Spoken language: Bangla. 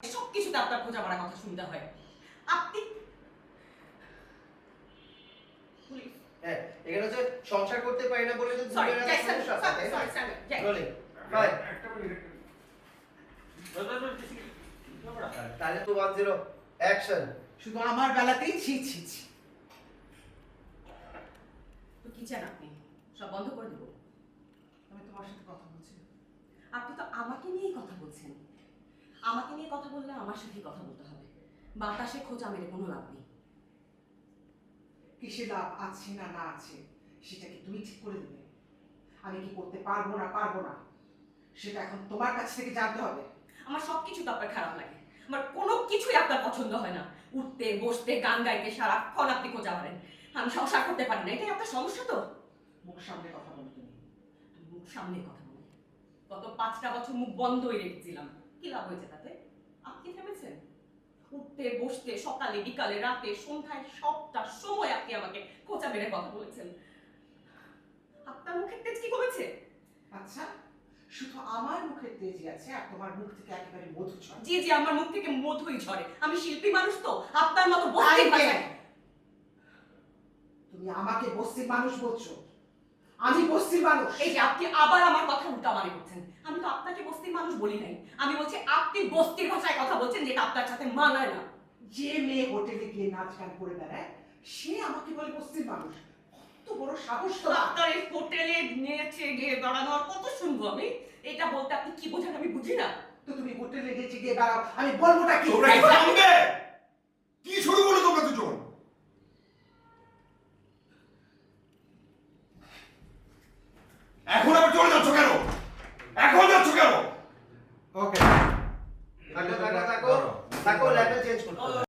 সব কিছুতে আপনার খোঁজা মারা কথা শুনতে হয়। আপনি হ্যাঁ এখানে হচ্ছে সংসার করতে পারি না বলে তো তাহলে টু ওয়ান জিরো অ্যাকশন শুধু আমার বেলাতেই ছি ছি ছি। তো কি চান আপনি? সব বন্ধ করে দেবো। আমি তোমার সাথে কথা বলছি। আপনি তো আমাকে নিয়েই কথা বলছেন। আমাকে নিয়ে কথা বললে আমার সাথেই কথা বলতে হবে। বাতাসে খোঁজা মেরে কোনো লাভ নেই। কিসে লাভ আছে না না আছে সেটা কি তুমি ঠিক করে দেবে? আমি কি করতে পারব না পারব না সেটা এখন তোমার কাছ থেকে জানতে হবে। আমার সব কিছু তো আপনার খারাপ লাগে। আমার কোনো কিছুই আপনার পছন্দ হয় না। উঠতে বসতে গান গাইতে সারাক্ষণ আপনি খোঁজা মারেন। আমি সংসার করতে পারি না এটাই আপনার সমস্যা তো। মুখ সামনে কথা বলো তুমি। মুখ সামনে কথা বলি। গত পাঁচটা বছর মুখ বন্ধই রেখেছিলাম। কি লাভ হয়েছে তাতে? আপনি থেমেছেন উঠতে বসতে সকালে বিকালে রাতে সন্ধ্যায় সবটা সময় আপনি আমাকে খোঁচা মেরে কথা বলেছেন। আপনার মুখের তেজ কি কমেছে? আচ্ছা শুধু আমার মুখের তেজি আছে আর তোমার মুখ থেকে একেবারে মধু ছড়ে জি জি আমার মুখ থেকে মধুই ঝরে আমি শিল্পী মানুষ তো আপনার মতো বস্তির আই তুমি আমাকে বস্তির মানুষ বলছো? আমি বস্তির মানুষ। এই যে আপনি আবার আমার কথা উল্টা মানে করছেন আমি তো আপনাকে বস্তির মানুষ বলি নাই। আমি বলছি আপনি বস্তির ভাষায় কথা বলছেন যেটা আপনার সাথে মানায় না। যে মেয়ে হোটেলে গিয়ে নাচ গান করে বেড়ায় সে আমাকে বলে বস্তির মানুষ। কত বড় সাহস তো। আপনার এই হোটেলে নেচে গিয়ে বেড়ানো কত শুনব আমি? এটা বলতে আপনি কি বোঝান আমি বুঝি না। তো তুমি হোটেলে গেছে গিয়ে বেড়াও আমি বলবোটা কি? তোমরা কি থামবে কি শুরু করল তোমরা দুজন? এখন আবার চলে যাচ্ছ কেন? কেন ওকে থাকো থাকো থাকো থাকো